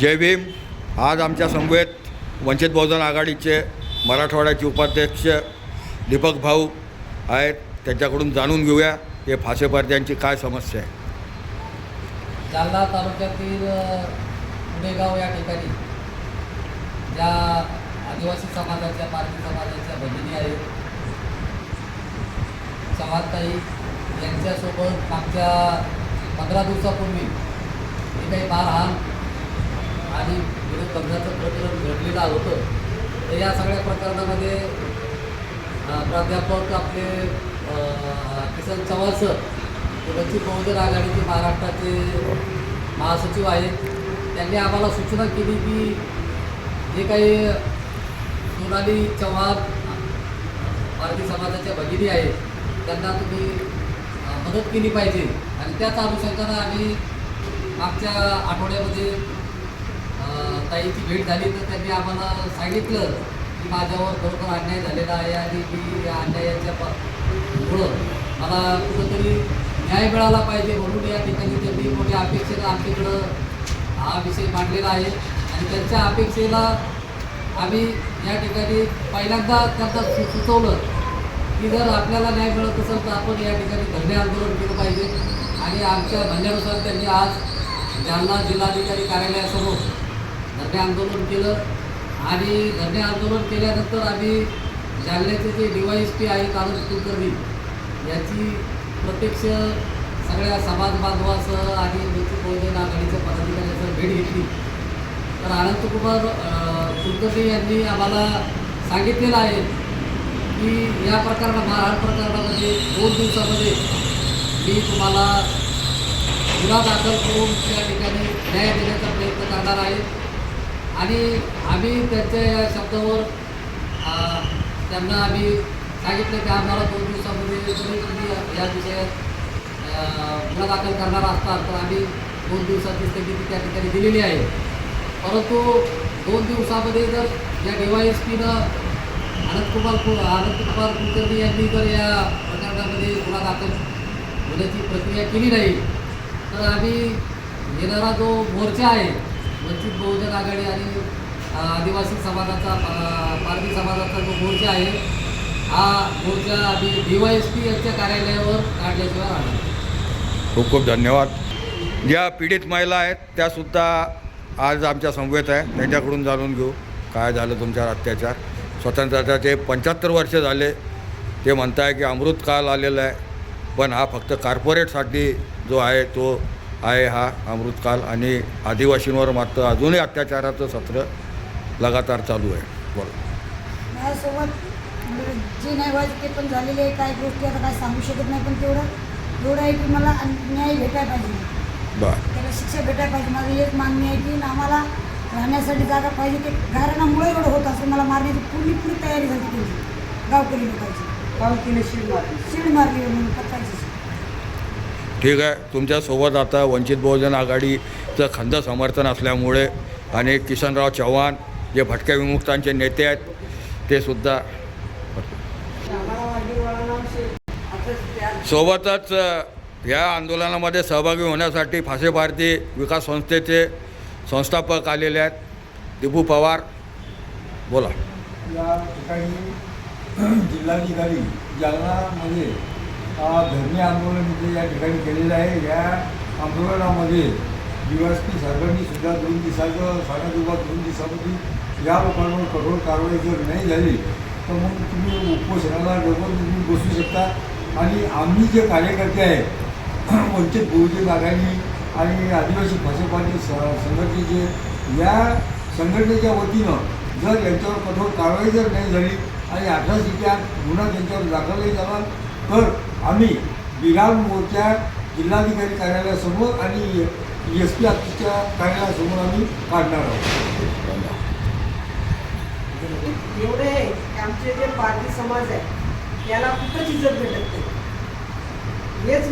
जय भीम. आज आमच्या समवेत वंचित बहुजन आघाडीचे मराठवाड्याचे उपाध्यक्ष दीपक भाऊ आहेत. त्यांच्याकडून जाणून घेऊया हे फासेपार्त्यांची काय समस्या आहे. जालना तालुक्यातील पुणेगाव या ठिकाणी ज्या आदिवासी समाजाच्या पारधी समाजाच्या भगिनी आहेत. समाजताई यांच्यासोबत मागच्या पंधरा दिवसापूर्वी जे काही मारहाण आणि विरोध दंगाचं प्रकरण घडलेलं होतं. तर या सगळ्या प्रकरणामध्ये प्राध्यापक आपले किसन चव्हाण सर वंचित बहुजन आघाडीचे महाराष्ट्राचे महासचिव आहेत. त्यांनी आम्हाला सूचना केली की जे काही सोनाली चव्हाण मराठी समाजाच्या भगिनी आहेत त्यांना तुम्ही मदत केली पाहिजे. आणि त्याच अनुषंगानं आम्ही मागच्या आठवड्यामध्ये ताईची भेट झाली तर त्यांनी आम्हाला सांगितलं की माझ्यावर खरोखर अन्याय झालेला आहे आणि मी या अन्यायाच्या पुढं मुळं मला कुठंतरी न्याय मिळाला पाहिजे म्हणून या ठिकाणी त्यांनी मोठ्या अपेक्षेनं आमच्याकडं हा विषय मांडलेला आहे. आणि त्यांच्या अपेक्षेला आम्ही या ठिकाणी पहिल्यांदा त्यांना सुचवलं की जर आपल्याला न्याय मिळत असेल तर आपण या ठिकाणी धरणे आंदोलन केलं पाहिजे. आणि आमच्या म्हणण्यानुसार त्यांनी आज जालना जिल्हाधिकारी कार्यालयासमोर धरणे आंदोलन केलं. आणि धरणे आंदोलन केल्यानंतर आम्ही जालन्याचे जे डी वाय एस पी आहे आनंद कुलकर्णी याची प्रत्यक्ष सगळ्या समाज बांधवासह आणि वंचित बहुजन आघाडीच्या पदाधिकाऱ्यांसह भेट घेतली. तर अनंतकुमार कुलकर्णी यांनी आम्हाला सांगितलेलं आहे की या प्रकरणा मारहाण प्रकरणामध्ये दोन दिवसामध्ये मी तुम्हाला गुन्हा दाखल करून त्या ठिकाणी न्याय देण्याचा प्रयत्न करणार आहे. आणि आम्ही त्यांच्या या शब्दावर त्यांना आम्ही सांगितलं की आम्हाला दोन दिवसामध्ये जरी तुम्ही या विषयात गुन्हा दाखल करणार असतात तर आम्ही दोन दिवसाची स्थगिती त्या ठिकाणी दिलेली आहे. परंतु दोन दिवसामध्ये जर या डी वाय एस पीनं अनंतकुमार कु अनंतकुमार कुलकर्णी यांनी जर या प्रकरणामध्ये गुन्हा दाखल होण्याची प्रक्रिया केली नाही तर आम्ही येणारा जो मोर्चा आहे वंचित बहुजन आघाडी आणि आदिवासी समाजाचा पारधी समाजाचा जो मोर्चा आहे हा मोर्चा आम्ही डी वाय एस पी यांच्या कार्यालयावर काढल्याशिवाय राहणार खूप खूप धन्यवाद. ज्या पीडित महिला आहेत त्यासुद्धा आज आमच्या समवेत आहे. त्यांच्याकडून जाणून घेऊ काय झालं तुमच्यावर अत्याचार. स्वतंत्रताचे पंच्याहत्तर वर्ष झाले. ते म्हणताय की अमृतकाल आलेला आहे. पण हा फक्त कॉर्पोरेटसाठी जो आहे तो आहे हा अमृतकाल आणि आदिवासींवर मात्र अजूनही अत्याचाराचं सत्र लगातार चालू आहे. बोला. माझ्यासोबत म्हणजे जे नाही व्हायचं ते पण झालेले आहे काही गोष्टी आता काय सांगू शकत नाही पण तेवढं एवढं आहे की मला न्याय भेटायला पाहिजे. बरं. त्याला शिक्षा भेटायला पाहिजे. माझी एक मागणी आहे की आम्हाला राहण्यासाठी जागा पाहिजे. ते घराण्यामुळे एवढं होत असं मला मारण्याची पूर्ण पूर्ण तयारी झाली त्यांची गावकरी लोकांची. गावकीने शिड मारली. शिड मारली म्हणून ठीक आहे. तुमच्यासोबत आता वंचित बहुजन आघाडीचं खंद समर्थन असल्यामुळे आणि किशनराव चव्हाण जे भटक्या विमुक्तांचे नेते आहेत ते सुद्धा सोबतच या आंदोलनामध्ये सहभागी होण्यासाठी फासे भारती विकास संस्थेचे संस्थापक आलेले आहेत. दिपू पवार बोला. या ठिकाणी जिल्हाधिकारी जालनामध्ये धरणे आंदोलन इथे या ठिकाणी केलेलं आहे. या आंदोलनामध्ये यू एस पी साहेबांनी सुद्धा दोन दिवसाचं साडे विभाग दोन दिवसामध्ये या लोकांवर कठोर कारवाई जर नाही झाली तर मग तुम्ही उपोषणाला डबल तुम्ही बसू शकता. आणि आम्ही जे कार्यकर्ते आहेत वंचित बहुजन आघाडी आणि आदिवासी भाजपाचे स संघटनेचे या संघटनेच्या वतीनं जर यांच्यावर कठोर कारवाई जर नाही झाली आणि अठरा आठ गुन्हा त्यांच्यावर दाखलही झाला तर आम्ही बिहार मोर्चा जिल्हाधिकारी कार्यालयासमोर आणि एस पी ऑफिसच्या कार्यालयासमोर आम्ही काढणार आहोत. एवढे आहे की आमचे जे पारधी समाज आहे याला कुठंच इज्जत भेटत नाही. हेच